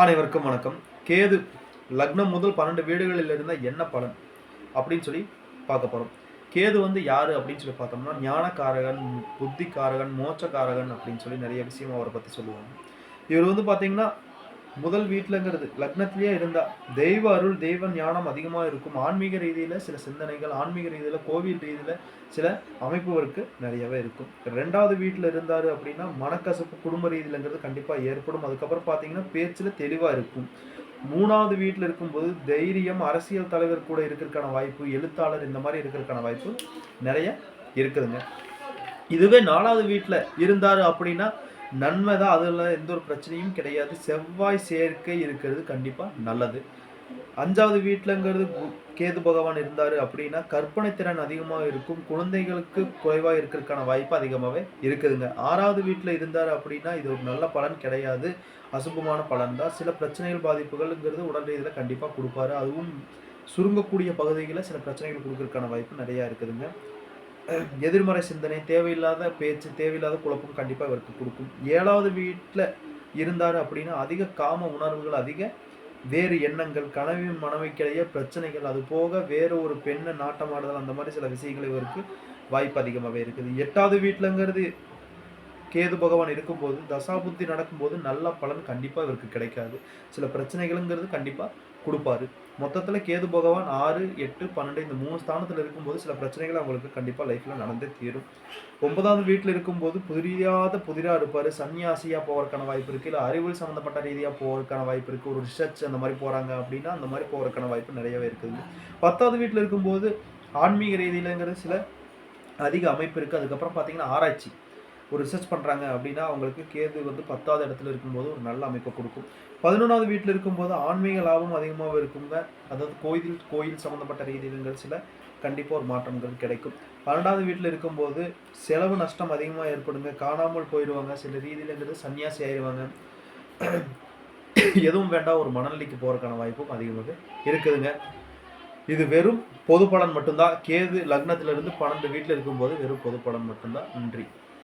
அனைவருக்கும் வணக்கம். கேது லக்னம் முதல் பன்னெண்டு வீடுகளில் இருந்தால் என்ன பலன்? அப்படின்னு சொல்லி பார்க்க போகிறோம் கேது வந்து யார் அப்படின்னு சொல்லி பார்த்தோம்னா ஞானக்காரகன் புத்திக்காரகன் மோச்சக்காரகன் அப்படின்னு சொல்லி நிறைய விஷயம் அவரை பற்றி சொல்லுவாங்க. இவர் வந்து பார்த்தீங்கன்னா முதல் வீட்டிலங்கிறது லக்னத்திலேயே இருந்தா தெய்வ அருள் தெய்வ ஞானம் அதிகமாக இருக்கும். ஆன்மீக ரீதியில் சில சிந்தனைகள் ஆன்மீக ரீதியில் கோவில் ரீதியில் சில அமைப்புகளுக்கு நிறையவே இருக்கும். ரெண்டாவது வீட்டில் இருந்தார் அப்படின்னா மனக்கசப்பு குடும்ப ரீதியிலங்கிறது கண்டிப்பாக ஏற்படும். அதுக்கப்புறம் பார்த்தீங்கன்னா பேச்சில் தெளிவாக இருக்கும். மூணாவது வீட்டில் இருக்கும்போது தைரியம் அரசியல் தலைவர் கூட இருக்கிறதுக்கான வாய்ப்பு எழுத்தாளர் இந்த மாதிரி இருக்கிறதுக்கான வாய்ப்பு நிறைய இருக்குதுங்க. இதுவே நாலாவது வீட்டில் இருந்தார் அப்படின்னா நன்மை தான் அதில் எந்த ஒரு பிரச்சனையும் கிடையாது. செவ்வாய் சேர்க்கை இருக்கிறது கண்டிப்பாக நல்லது. அஞ்சாவது வீட்டிலங்கிறது கு- கேது பகவான் இருந்தார் அப்படின்னா கற்பனை திறன் அதிகமாக இருக்கும். குழந்தைகளுக்கு குறைவாக இருக்கிறதுக்கான வாய்ப்பு அதிகமாகவே இருக்குதுங்க. ஆறாவது வீட்டில் இருந்தார் அப்படின்னா இது ஒரு நல்ல பலன் கிடையாது. அசுபமான பலன் தான். சில பிரச்சனைகள் பாதிப்புகள்ங்கிறது உடல் ரீதியில் கண்டிப்பாக கொடுப்பாரு. அதுவும் சுருங்கக்கூடிய பகுதிகளில் சில பிரச்சனைகள் கொடுக்கறதுக்கான வாய்ப்பு நிறையா இருக்குதுங்க. எதிர்மறை சிந்தனை தேவையில்லாத பேச்சு தேவையில்லாத குழப்பம் கண்டிப்பாக இவருக்கு கொடுக்கும். ஏழாவது வீட்டில் இருந்தார் அப்படின்னா அதிக காம உணர்வுகள் அதிக வேறு எண்ணங்கள் கனவு மனைவிக்கிடையே பிரச்சனைகள் அது போக வேறு ஒரு பெண்ணை நாட்டமாடுதல் அந்த மாதிரி சில விஷயங்கள் இவருக்கு வாய்ப்பு அதிகமாகவே இருக்குது. எட்டாவது வீட்டிலங்கிறது கேது பகவான் இருக்கும்போது தசாபுத்தி நடக்கும்போது நல்ல பலன் கண்டிப்பாக இவருக்கு கிடைக்காது. சில பிரச்சனைகளுங்கிறது கண்டிப்பாக கொடுப்பாரு. மொத்தத்தில் கேது பகவான் ஆறு எட்டு பன்னெண்டு இந்த மூணு ஸ்தானத்தில் இருக்கும்போது சில பிரச்சனைகள் அவங்களுக்கு கண்டிப்பாக லைஃப்பில் நடந்தே தீரும். ஒன்பதாவது வீட்டில் இருக்கும்போது புரியாத புதிராக இருப்பார். சன்னியாசியாக போகிறதுக்கான வாய்ப்பு இருக்குது இல்லை அறிவியல் சம்மந்தப்பட்ட ரீதியாக போகிறதுக்கான வாய்ப்பு இருக்குது ஒரு ரிசர்ச் அந்த மாதிரி போகிறாங்க அப்படின்னா அந்த மாதிரி போகிறதுக்கான வாய்ப்பு நிறையவே இருக்குது. பத்தாவது வீட்டில் இருக்கும்போது ஆன்மீக ரீதியிலங்கிறது சில அதிக அமைப்பு இருக்குது அதுக்கப்புறம் பார்த்தீங்கன்னா ஆராய்ச்சி. ஒரு ரிசர்ச் பண்ணுறாங்க அப்படின்னா அவங்களுக்கு கேது வந்து பத்தாவது இடத்துல இருக்கும்போது ஒரு நல்ல அமைப்பை கொடுக்கும். பதினொன்றாவது வீட்டில் இருக்கும்போது ஆன்மீக லாபம் அதிகமாக இருக்குங்க அதாவது கோயில் கோயில் சம்மந்தப்பட்ட ரீதியிலங்கள் சில கண்டிப்பாக ஒரு மாற்றங்கள் கிடைக்கும். பன்னெண்டாவது வீட்டில் இருக்கும்போது செலவு நஷ்டம் அதிகமாக ஏற்படுங்க. காணாமல் போயிடுவாங்க. சில ரீதியிலங்கிறது சன்னியாசி ஆயிடுவாங்க எதுவும் வேண்டாம். ஒரு மனநிலைக்கு போகிறதுக்கான வாய்ப்பும் அதிகமாக இருக்குதுங்க. இது வெறும் பொது பலன் மட்டும்தான். கேது லக்னத்திலிருந்து பன்னெண்டு வீட்டில் இருக்கும்போது வெறும் பொது பலன் மட்டும்தான். நன்றி.